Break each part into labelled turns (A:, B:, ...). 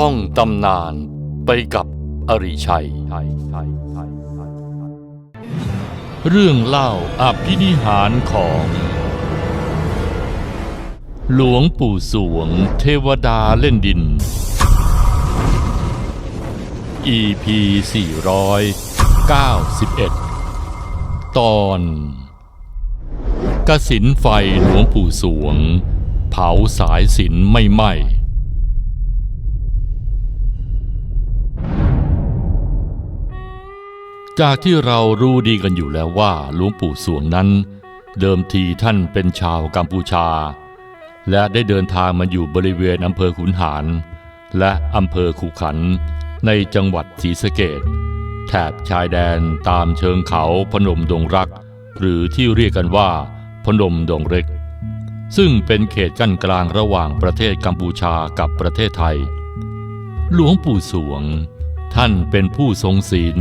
A: ท่องตำนานไปกับอริชัย เรื่องเล่าอภินิหารของ หลวงปู่สวงเทวดาเล่นดิน EP 491 ตอนกสินไฟหลวงปู่สวง เผาสายสินไม่ไหม้ จากที่เรารู้ดีกันอยู่แล้วว่าหลวงปู่สวงนั้น เดิมทีท่านเป็นชาวกัมพูชา และได้เดินทางมาอยู่บริเวณอำเภอขุนหาร และอำเภอขุขัน ในจังหวัดศรีสะเกดแถบชายแดนตามเชิงเขาพนมดงรัก หรือที่เรียกกันว่า พนมดงเล็ก ซึ่งเป็นเขตกั้นกลางระหว่างประเทศกัมพูชากับประเทศไทย หลวงปู่สวง ท่านเป็นผู้ทรงศีล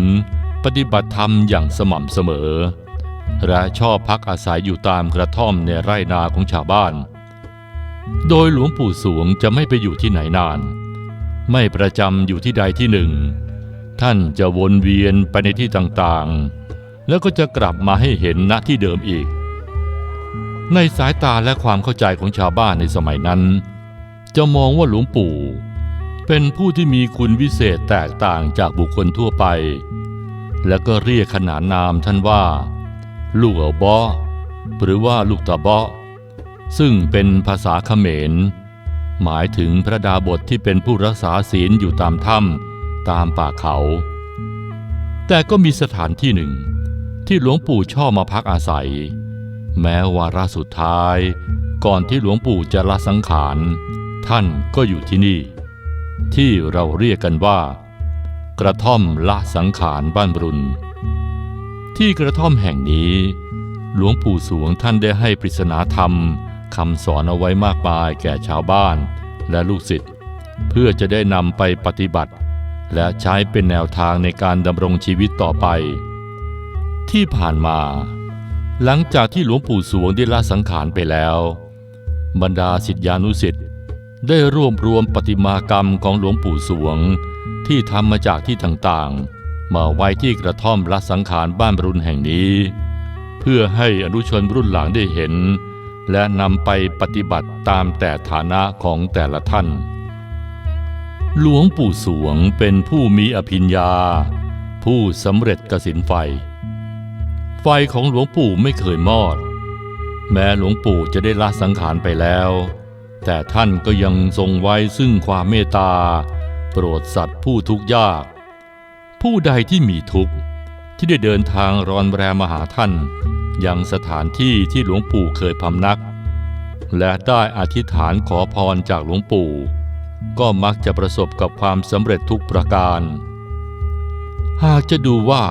A: ปฏิบัติธรรมอย่างสม่ำเสมอ และชอบพักอาศัยอยู่ตามกระท่อมในไร่นาของชาวบ้าน โดยหลวงปู่สวงจะไม่ไปอยู่ที่ไหนนาน ไม่ประจำอยู่ที่ใดที่หนึ่ง ท่านจะวนเวียนไปในที่ต่างๆ แล้วก็จะกลับมาให้เห็นณที่เดิมอีก ในสายตาและความเข้าใจของชาวบ้านในสมัยนั้น จะมองว่าหลวงปู่เป็นผู้ที่มีคุณวิเศษแตกต่างจากบุคคลทั่วไป และก็เรียกขนานนามท่านว่า ลูกเอาบอหรือว่าลูกตาบอซึ่งเป็นภาษาเขมร หมายถึงพระดาบทที่เป็นผู้รักษาศีลอยู่ตามถ้ำตามป่าเขา แต่ก็มีสถานที่หนึ่ง ที่หลวงปู่ชอบมาพักอาศัย แม้วาระสุดท้าย ก่อนที่หลวงปู่จะละสังขาร ท่านก็อยู่ที่นี่ ที่เราเรียกกันว่า กระท่อมละสังขารบ้านบรุน ที่กระท่อมแห่งนี้ หลวงปู่สวงท่านได้ให้ปริศนาธรรมคำสอนเอาไว้มากมายแก่ชาวบ้านและลูกศิษย์เพื่อจะได้นำไปปฏิบัติ และใช้เป็นแนวทางในการดำรงชีวิตต่อไป ที่ผ่านมา หลังจากที่หลวงปู่สวงได้ละสังขารไปแล้ว บรรดาศิษยานุศิษย์ได้รวบรวมปฏิมากรรมของหลวงปู่สวง ที่ทำมาจากที่ต่างๆ มาไว้ที่กระท่อมละสังขารบ้านบรุนแห่งนี้ เพื่อให้อนุชนรุ่นหลังได้เห็น และนำไปปฏิบัติตามแต่ฐานะของแต่ละท่าน หลวงปู่สวงเป็นผู้มีอภิญญา ผู้สำเร็จกสินไฟ ไฟของหลวงปู่ไม่เคยมอด แม้หลวงปู่จะได้ละสังขารไปแล้ว แต่ท่านก็ยังทรงไว้ซึ่งความเมตตา โปรดสัตว์ผู้ทุกข์ยาก ผู้ใดที่มีทุกข์ที่ได้เดินทางรอนแรมมาหาท่าน ยังสถานที่ที่หลวงปู่เคยพำนัก และได้อธิษฐานขอพรจากหลวงปู่ ก็มักจะประสบกับความสำเร็จทุกประการ หากจะดูว่า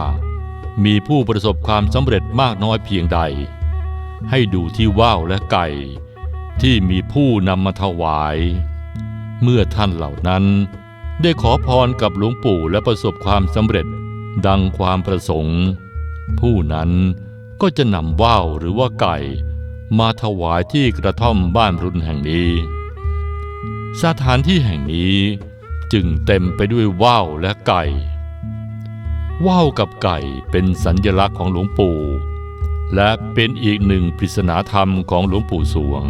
A: มีผู้ประสบความสำเร็จมากน้อยเพียงใด ให้ดูที่ว่าวและไก่ ที่มีผู้นำมาถวาย เมื่อท่านเหล่านั้น ได้ขอพรกับหลวงปู่และประสบความสำเร็จ ดังความประสงค์ ผู้นั้นก็จะนำว่าวหรือว่าไก่ มาถวายที่กระท่อมบ้านรุนแห่งนี้ สถานที่แห่งนี้จึงเต็มไปด้วยว่าวและไก่ว่าวกับไก่เป็นสัญญลักษณ์ของหลวงปู่ และเป็นอีกหนึ่งปริศนาธรรมของหลวงปู่สวง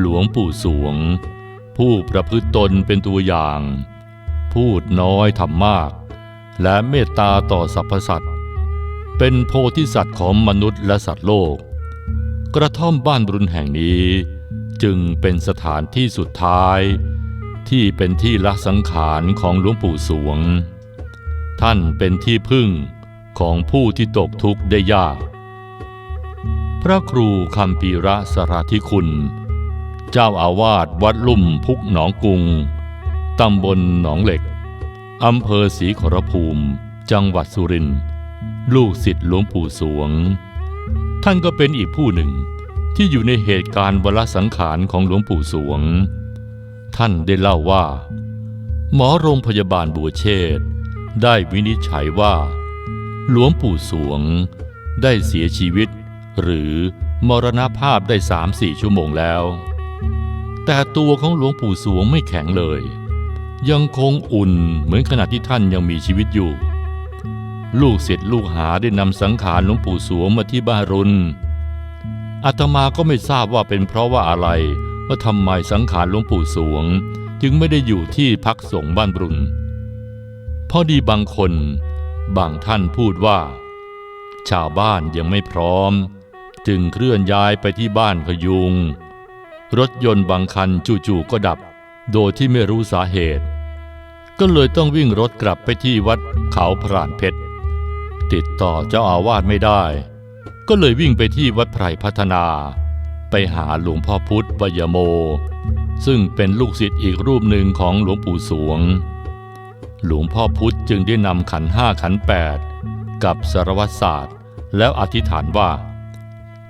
A: หลวงปู่สวง ผู้ประพฤติตนเป็นตัวอย่าง พูดน้อยทำมาก และเมตตาต่อสรรพสัตว์ เป็นโพธิสัตว์ของมนุษย์และสัตว์โลก กระท่อมบ้านบรุนแห่งนี้ จึงเป็นสถานที่สุดท้าย ที่เป็นที่ละสังขารของหลวงปู่สวง ท่านเป็นที่พึ่งของผู้ที่ตกทุกข์ได้ยาก พระครูคำปีระสราธิคุณ เจ้าอาวาสวัดลุ่มพุกหนองกุง ตำบลหนองเหล็ก อำเภอศรีขอรภูมิ จังหวัดสุรินทร์ ลูกศิษย์หลวงปู่สวง ท่านก็เป็นอีกผู้หนึ่งที่อยู่ในเหตุการณ์วรสังขารของหลวงปู่สวง ท่านได้เล่าว่า หมอโรงพยาบาลบัวเชษได้วินิจฉัยว่า หลวงปู่สวงได้เสียชีวิต หรือมรณภาพได้สามสี่ชั่วโมงแล้ว แต่ตัวของหลวงปู่สวงไม่แข็งเลย ยังคงอุ่นเหมือนขณะที่ท่านยังมีชีวิตอยู่ ลูกศิษย์ลูกหาได้นำสังขารหลวงปู่สวงมาที่บ้านรุนอาตมาก็ไม่ทราบว่าเป็นเพราะว่าอะไร ว่าทำไมสังขารหลวงปู่สวง จึงไม่ได้อยู่ที่พักสงฆ์บ้านรุนพอดีบางคน บางท่านพูดว่า ชาวบ้านยังไม่พร้อม จึงเคลื่อนย้ายไปที่บ้านพยุง รถยนต์บางคันจู่ๆก็ดับ โดยที่ไม่รู้สาเหตุ ก็เลยต้องวิ่งรถกลับไปที่วัดเขาพรานเพชร ติดต่อเจ้าอาวาสไม่ได้ ก็เลยวิ่งไปที่วัดไพรพัฒนา ไปหาหลวงพ่อพุธวยโม ซึ่งเป็นลูกศิษย์อีกรูปหนึ่งของหลวงปู่สวง หลวงพ่อพุธจึงได้นำขันห้าขันแปดกับสารวัตรศาสตร์ แล้วอธิษฐานว่า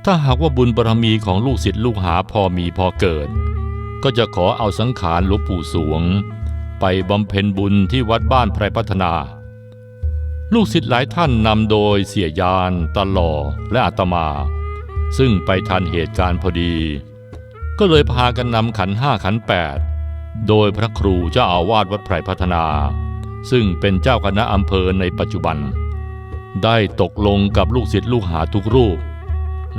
A: ถ้าหากว่าบุญบารมีของลูกศิษย์ลูกหาพอมีพอเกิด ก็จะขอเอาสังขารหลวงปู่สวง ไปบำเพ็ญบุญที่วัดบ้านไพรพัฒนา ลูกศิษย์หลายท่านนำโดยเสียยานตลอและอาตมา ซึ่งไปทันเหตุการณ์พอดี ก็เลยพากันนำขันห้าขันแปดโดยพระครูเจ้าอาวาสวัดไพรพัฒนา ซึ่งเป็นเจ้าคณะอำเภอในปัจจุบัน ได้ตกลงกับลูกศิษย์ลูกหาทุกรูป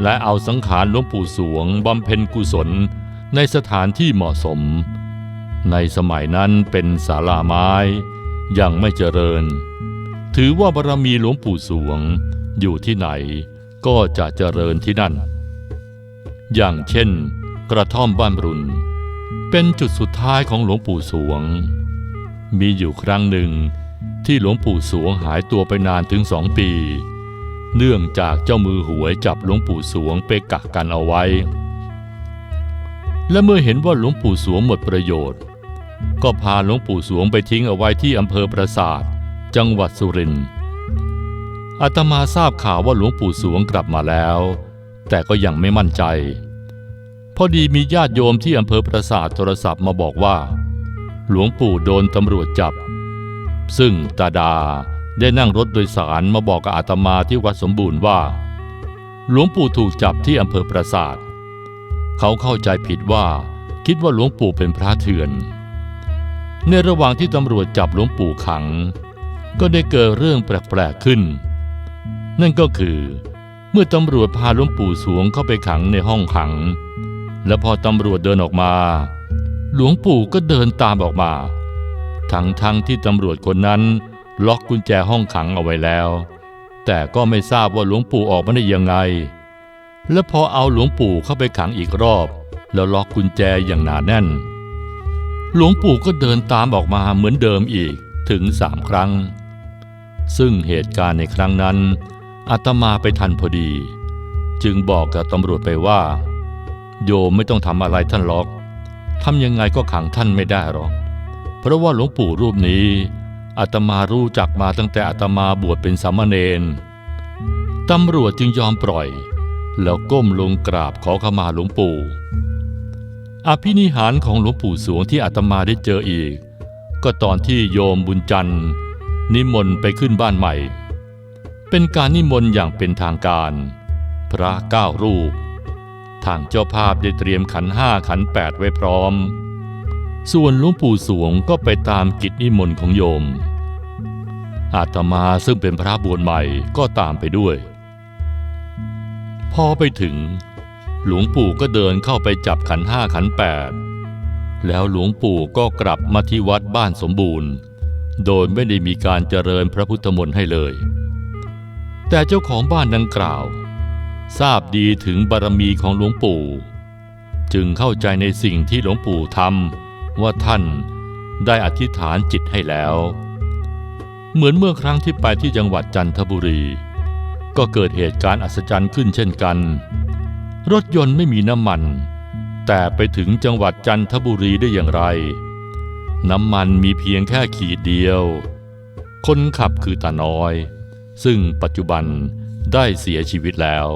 A: และเอาสังขารหลวงปู่สวงบำเพ็ญกุศลในสถานที่เหมาะสม ในสมัยนั้นเป็นศาลาไม้ยังไม่เจริญ ถือว่าบารมีหลวงปู่สวงอยู่ที่ไหนก็จะเจริญที่นั่น อย่างเช่น กระท่อมบ้านรุน เป็นจุดสุดท้ายของหลวงปู่สวง มีอยู่ครั้งหนึ่งที่หลวงปู่สวงหายตัวไปนานถึงสองปี เนื่องจากเจ้ามือหวยจับหลวงปู่สวงไปกักกันเอาไว้ และเมื่อเห็นว่าหลวงปู่สวงหมดประโยชน์ ก็พาหลวงปู่สวงไปทิ้งเอาไว้ที่อำเภอปราสาท จังหวัดสุรินทร์อาตมาทราบข่าวว่าหลวงปู่สวงกลับมาแล้ว แต่ก็ยังไม่มั่นใจ พอดีมีญาติโยมที่อำเภอปราสาทโทรศัพท์มาบอกว่า หลวงปู่โดนตำรวจจับ ซึ่งตาดา ได้นั่งรถโดยสารมาบอกกับอาตมาที่วัดสมบูรณ์ว่า หลวงปู่ถูกจับที่อำเภอปราสาท เขาเข้าใจผิดว่าคิดว่าหลวงปู่เป็นพระเถื่อน ในระหว่างที่ตำรวจจับหลวงปู่ขัง ก็ได้เกิดเรื่องแปลกๆขึ้น นั่นก็คือเมื่อตำรวจพาหลวงปู่สวงเข้าไปขังในห้องขัง และพอตำรวจเดินออกมา หลวงปู่ก็เดินตามออกมา ทั้งทั้งที่ตำรวจคนนั้น ล็อกกุญแจห้องขังเอาไว้แล้ว แต่ก็ไม่ทราบว่าหลวงปู่ออกมาได้ยังไง และพอเอาหลวงปู่เข้าไปขังอีกรอบ แล้วล็อกกุญแจอย่างหนาแน่น หลวงปู่ก็เดินตามออกมาเหมือนเดิมอีกถึงสามครั้ง ซึ่งเหตุการณ์ในครั้งนั้นอาตมาไปทันพอดี จึงบอกกับตำรวจไปว่า โยมไม่ต้องทำอะไรท่านล็อกทำยังไงก็ขังท่านไม่ได้หรอก เพราะว่าหลวงปู่รูปนี้ อาตมารู้จักมาตั้งแต่อาตมาบวชเป็นสามเณรตำรวจจึงยอมปล่อย แล้วก้มลงกราบขอขมาหลวงปู่ อภินิหารของหลวงปู่สวงที่อาตมาได้เจออีก ก็ตอนที่โยมบุญจันทร์ นิมนต์ไปขึ้นบ้านใหม่ เป็นการนิมนต์อย่างเป็นทางการ พระเก้ารูป ทางเจ้าภาพได้เตรียมขันห้าขันแปดไว้พร้อม ส่วนหลวงปู่สวงก็ไปตามกิจนิมนต์ของโยม อาตมาซึ่งเป็นพระบวชใหม่ก็ตามไปด้วย พอไปถึง หลวงปู่ก็เดินเข้าไปจับขันห้าขันแปดแล้วหลวงปู่ก็กลับมาที่วัดบ้านสมบูรณ์ โดยไม่ได้มีการเจริญพระพุทธมนต์ให้เลย แต่เจ้าของบ้านดังกล่าว ทราบดีถึงบารมีของหลวงปู่ จึงเข้าใจในสิ่งที่หลวงปู่ทำว่าท่านได้อธิษฐานจิตให้แล้ว เหมือนเมื่อครั้งที่ไปที่จังหวัดจันทบุรี ก็เกิดเหตุการณ์อัศจรรย์ขึ้นเช่นกัน รถยนต์ไม่มีน้ำมัน แต่ไปถึงจังหวัดจันทบุรีได้อย่างไร น้ำมันมีเพียงแค่ขีดเดียว คนขับคือตาน้อย ซึ่งปัจจุบันได้เสียชีวิตแล้ว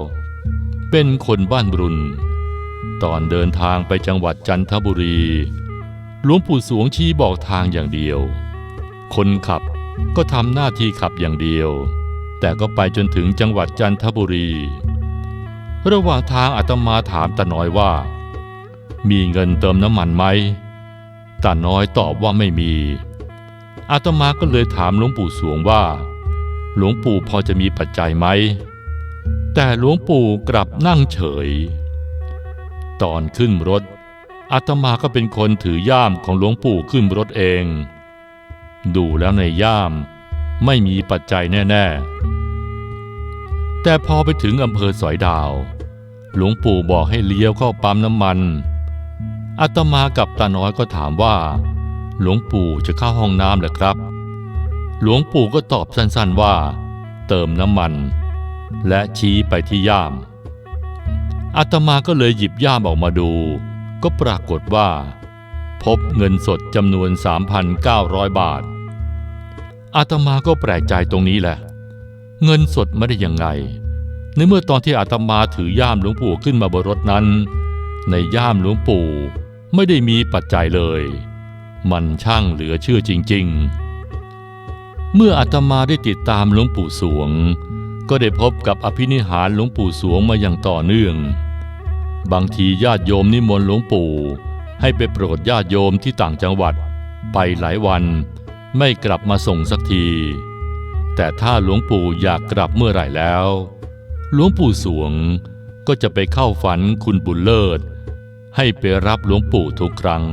A: เป็นคนบ้านบรุนตอนเดินทางไปจังหวัดจันทบุรี หลวงปู่สวงชี้บอกทางอย่างเดียว คนขับ ก็ทำหน้าที่ขับอย่างเดียว แต่ก็ไปจนถึงจังหวัดจันทบุรี ระหว่างทางอาตมาถามตาน้อยว่า มีเงินเติมน้ำมันไหมตาน้อยตอบว่าไม่มีอาตมาก็เลยถามหลวงปู่สวงว่า หลวงปู่พอจะมีปัจจัยไหม แต่หลวงปู่กลับนั่งเฉย ตอนขึ้นรถอาตมาก็เป็นคนถือย่ามของหลวงปู่ขึ้นรถเอง ดูแล้วในย่าม ไม่มีปัจจัยแน่ ๆ แต่พอไปถึงอำเภอสอยดาว หลวงปู่บอกให้เลี้ยวเข้าปั๊มน้ำมันอาตมากับตาน้อยก็ถามว่า หลวงปู่จะเข้าห้องน้ำเหรอครับ หลวงปู่ก็ตอบสั้นๆว่า เติมน้ำมัน และชี้ไปที่ย่ามอาตมาก็เลยหยิบย่ามออกมาดู ก็ปรากฏว่า พบเงินสดจำนวน 3,900 บาท อาตมาก็แปลกใจตรงนี้แหละ เงินสดไม่ได้ยังไง ในเมื่อตอนที่อาตมาถือย่ามหลวงปู่ขึ้นมาบนรถนั้น ในย่ามหลวงปู่ไม่ได้มีปัจจัยเลย มันช่างเหลือเชื่อจริง ๆ เมื่ออาตมาได้ติดตามหลวงปู่สวง ก็ได้พบกับอภินิหารหลวงปู่สวงมาอย่างต่อเนื่อง บางทีญาติโยมนิมนต์หลวงปู่ ให้ไปโปรดญาติโยมที่ต่างจังหวัด ไปหลายวันไม่กลับมาส่งสักที แต่ถ้าหลวงปู่อยากกลับเมื่อไหร่แล้ว หลวงปู่สวงก็จะไปเข้าฝันคุณบุญเลิศ ให้ไปรับหลวงปู่ทุกครั้ง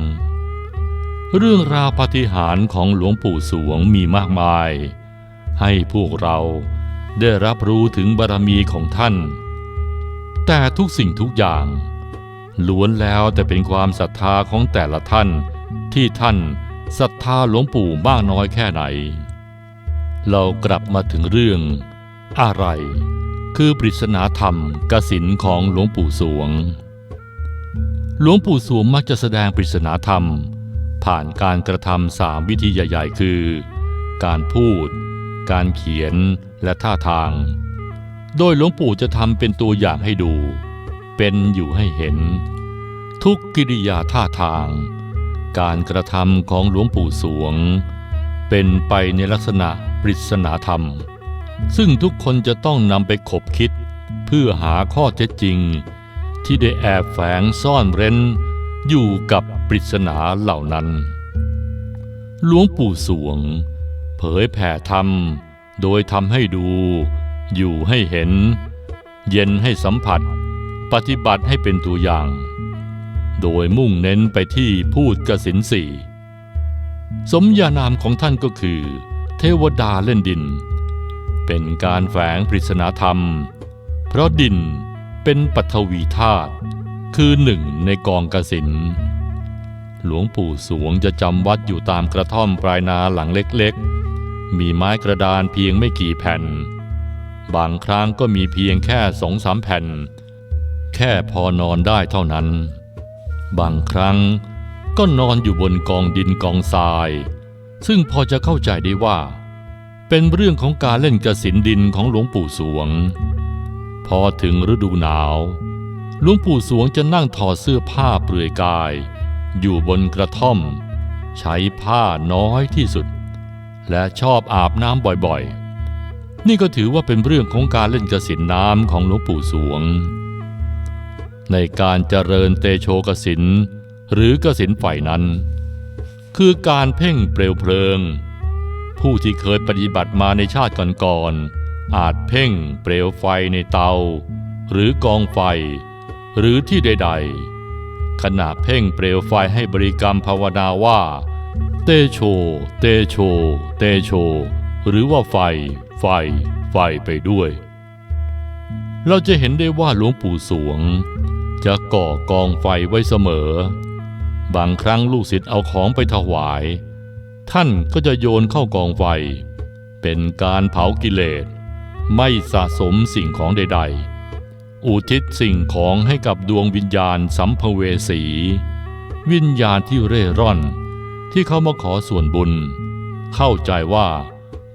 A: เรื่องราวปฏิหารของหลวงปู่สวงมีมากมาย ให้พวกเราได้รับรู้ถึงบารมีของท่าน แต่ทุกสิ่งทุกอย่าง ล้วนแล้วแต่เป็นความศรัทธาของแต่ละท่าน ที่ท่านศรัทธาหลวงปู่มากน้อยแค่ไหน เรากลับมาถึงเรื่อง อะไร คือปริศนาธรรมกสินของหลวงปู่สวง หลวงปู่สวงมักจะแสดงปริศนาธรรม ผ่านการกระทำสามวิธีใหญ่ ๆ คือ การพูด การเขียนและท่าทาง โดยหลวงปู่จะทำเป็นตัวอย่างให้ดู เป็นอยู่ให้เห็น ทุกกิริยาท่าทาง การกระทำของหลวงปู่สวง เป็นไปในลักษณะปริศนาธรรม ซึ่งทุกคนจะต้องนำไปขบคิด เพื่อหาข้อเท็จจริง ที่ได้แอบแฝงซ่อนเร้น อยู่กับปริศนาเหล่านั้น หลวงปู่สวง เผยแผ่ธรรม โดยทำให้ดู อยู่ให้เห็น เย็นให้สัมผัส ปฏิบัติให้เป็นตัวอย่าง โดยมุ่งเน้นไปที่พูดกสินสี่สมญานามของท่านก็คือ เทวดาเล่นดิน เป็นการแฝงปริศนาธรรม เพราะดินเป็นปัทวีธาตุคือหนึ่งในกองกสินหลวงปู่สวงจะจำวัดอยู่ตามกระท่อมปลายนาหลังเล็กๆ มีไม้กระดานเพียงไม่กี่แผ่น บางครั้งก็มีเพียงแค่สองสามแผ่น แค่พอนอนได้เท่านั้น บางครั้งก็นอนอยู่บนกองดินกองทราย ซึ่งพอจะเข้าใจได้ว่า เป็นเรื่องของการเล่นกระสินดินของหลวงปู่สวง พอถึงฤดูหนาวหลวงปู่สวงจะนั่งถอดเสื้อผ้าเปลือยกาย อยู่บนกระท่อม ใช้ผ้าน้อยที่สุด และชอบอาบน้ำบ่อยๆ นี่ก็ถือว่าเป็นเรื่องของการเล่นกระสินน้ำของหลวงปู่สวง ในการเจริญเตโชกสินหรือกสินไฟนั้น คือการเพ่งเปลวเพลิง ผู้ที่เคยปฏิบัติมาในชาติก่อนๆอาจเพ่งเปลวไฟในเตา หรือกองไฟ หรือที่ใด ๆ ขณะเพ่งเปลวไฟให้บริกรรมภาวนาว่า เตโช เตโช เตโช หรือว่าไฟ ไฟ ไฟไปด้วย เราจะเห็นได้ว่าหลวงปู่สวง จะก่อกองไฟไว้เสมอ บางครั้งลูกศิษย์เอาของไปถวาย ท่านก็จะโยนเข้ากองไฟ เป็นการเผากิเลส ไม่สะสมสิ่งของใด ๆ อุทิศสิ่งของให้กับดวงวิญญาณสัมภเวสี วิญญาณที่เร่ร่อน ที่เขามาขอส่วนบุญ เข้าใจว่า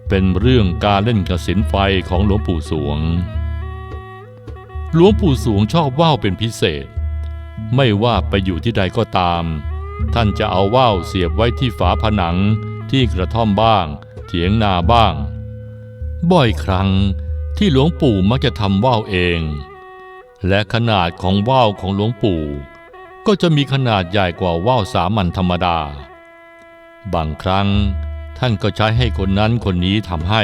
A: เป็นเรื่องการเล่นกระสินไฟของหลวงปู่สวง หลวงปู่สวงชอบว่าวเป็นพิเศษ ไม่ว่าไปอยู่ที่ใดก็ตาม ท่านจะเอาว่าวเสียบไว้ที่ฝาผนังที่กระท่อมบ้าง เถียงนาบ้าง บ่อยครั้งที่หลวงปู่มักจะทำว่าวเอง และขนาดของว่าวของหลวงปู่ ก็จะมีขนาดใหญ่กว่าว่าวสามัญธรรมดา บางครั้งท่านก็ใช้ให้คนนั้นคนนี้ทำให้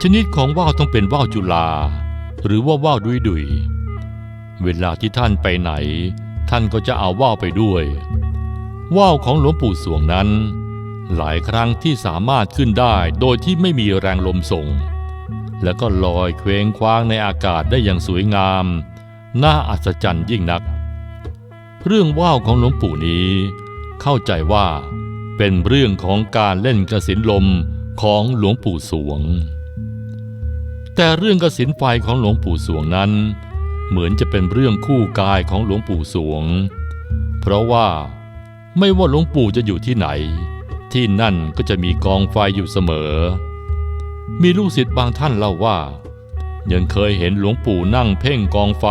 A: ชนิดของว่าวต้องเป็นว่าวจุฬา หรือว่าว่าวดุยดุยเวลาที่ท่านไปไหน ท่านก็จะเอาว่าวไปด้วย ว่าวของหลวงปู่สวงนั้น หลายครั้งที่สามารถขึ้นได้โดยที่ไม่มีแรงลมส่ง แล้วก็ลอยเคว้งคว้างในอากาศได้อย่างสวยงาม น่าอัศจรรย์ยิ่งนัก เรื่องว่าวของหลวงปู่นี้ เข้าใจว่าเป็นเรื่องของการเล่นกระสินลมของหลวงปู่สวง แต่เรื่องกระสินไฟของหลวงปู่สวงนั้น เหมือนจะเป็นเรื่องคู่กายของหลวงปู่สวง เพราะว่าไม่ว่าหลวงปู่จะอยู่ที่ไหน ที่นั่นก็จะมีกองไฟอยู่เสมอ มีลูกศิษย์บางท่านเล่าว่า ยังเคยเห็นหลวงปู่นั่งเพ่งกองไฟ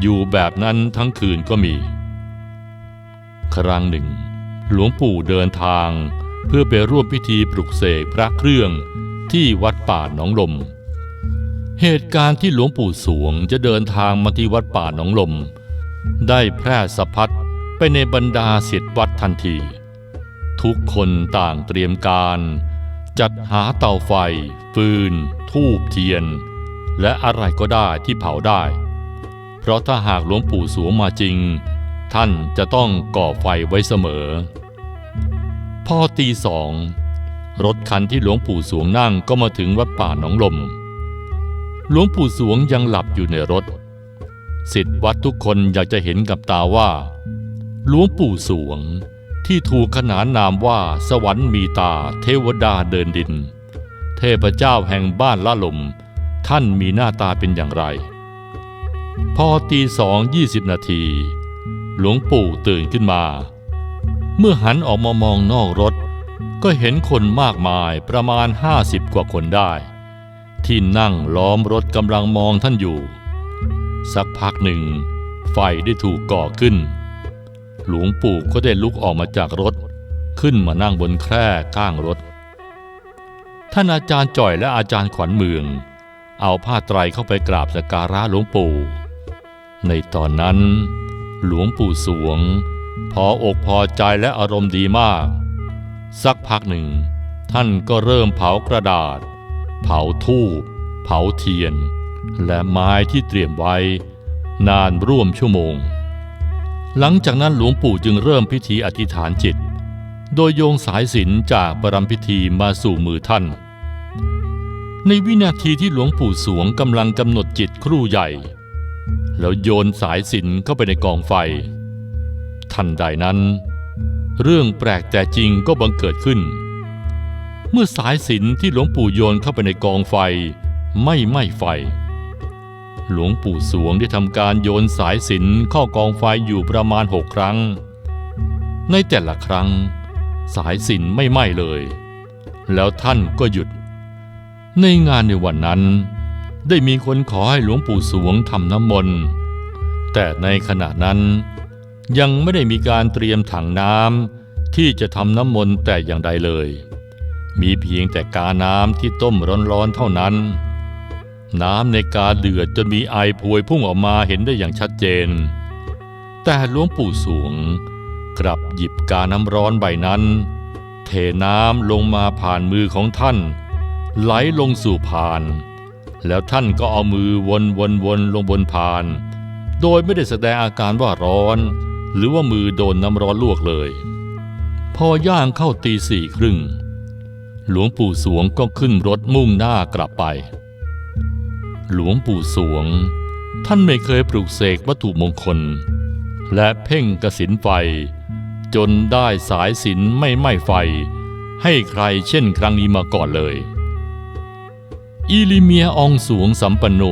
A: อยู่แบบนั้นทั้งคืนก็มี ครั้งหนึ่ง หลวงปู่เดินทางเพื่อไปร่วมพิธีปลุกเสกพระเครื่องที่วัดป่าหนองลม เหตุการณ์ที่หลวงปู่สวงจะเดินทางมาที่วัดป่าหนองลม ได้แพร่สะพัดไปในบรรดาศิษย์วัดทันที ทุกคนต่างเตรียมการ จัดหาเตาไฟ ฟืน ทูบเทียน และอะไรก็ได้ที่เผาได้ เพราะถ้าหากหลวงปู่สวงมาจริง ท่านจะต้องก่อไฟไว้เสมอ พอตีสอง รถคันที่หลวงปู่สวงนั่งก็มาถึงวัดป่าหนองลม หลวงปู่สวงยังหลับอยู่ในรถสิทธิ์วัดทุกคนอยากจะเห็นกับตาว่า หลวงปู่สวงที่ถูกขนานนามว่าสวรรค์มีตาเทวดาเดินดิน เทพเจ้าแห่งบ้านละลม ท่านมีหน้าตาเป็นอย่างไร พอตีสองยี่สิบนาที หลวงปู่ตื่นขึ้นมา เมื่อหันออกมามองนอกรถ ก็เห็นคนมากมายประมาณห้าสิบกว่าคนได้ ที่นั่งล้อมรถกำลังมองท่านอยู่ สักพักหนึ่ง ไฟได้ถูกก่อขึ้น หลวงปู่ก็ได้ลุกออกมาจากรถ ขึ้นมานั่งบนแคร่ข้างรถ ท่านอาจารย์จ่อยและอาจารย์ขวัญเมือง เอาผ้าไตรเข้าไปกราบสักการะหลวงปู่ ในตอนนั้น หลวงปู่สวง พออกพอใจและอารมณ์ดีมาก สักพักหนึ่ง ท่านก็เริ่มเผากระดาษ เผาทูบเผาเทียน และไม้ที่เตรียมไว้ นานร่วมชั่วโมง หลังจากนั้นหลวงปู่จึงเริ่มพิธีอธิษฐานจิต โดยโยงสายสินจากประรำพิธีมาสู่มือท่าน ในวินาทีที่หลวงปู่สวงกำลังกำหนดจิตครู่ใหญ่ แล้วโยนสายสินเข้าไปในกองไฟ ทันใดนั้น เรื่องแปลกแต่จริงก็บังเกิดขึ้น เมื่อสายสินที่หลวงปู่โยนเข้าไปในกองไฟ ไม่ไหม้ไฟ หลวงปู่สวงได้ทำการโยนสายสินเข้ากองไฟอยู่ประมาณหกครั้ง ในแต่ละครั้ง สายสินไม่ไหม้เลย แล้วท่านก็หยุด ในงานในวันนั้น ได้มีคนขอให้หลวงปู่สวงทำน้ำมนต์แต่ในขณะนั้นยังไม่ได้มีการเตรียมถังน้ำที่จะทำน้ำมนต์แต่อย่างใดเลย มีเพียงแต่กาน้ำที่ต้มร้อนๆเท่านั้น น้ำในกาเดือดจนมีไอพวยพุ่งออกมาเห็นได้อย่างชัดเจน แต่หลวงปู่สวงกลับหยิบกาน้ำร้อนใบนั้น เทน้ำลงมาผ่านมือของท่าน ไหลลงสู่พาน แล้วท่านก็เอามือวนวนวนลงบนพาน โดยไม่ได้แสดงอาการว่าร้อน หรือว่ามือโดนน้ำร้อนลวกเลย พอย่างเข้าตีสี่ครึ่ง หลวงปู่สวงก็ขึ้นรถมุ่งหน้ากลับไป หลวงปู่สวง ท่านไม่เคยปลูกเสกวัตถุมงคล และเพ่งกระสินไฟ จนได้สายสินไม่ไหม้ไฟ ให้ใครเช่นครั้งนี้มาก่อนเลย อิลิเมียอองสวงสัมปันโน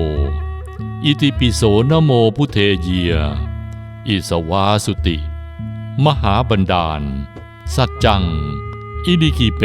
A: อิติปิโสนโมพุเทเยีย อิสวาสุติ มหาบันดาล สัจจัง อิลิกิเป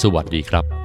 A: สวัสดีครับ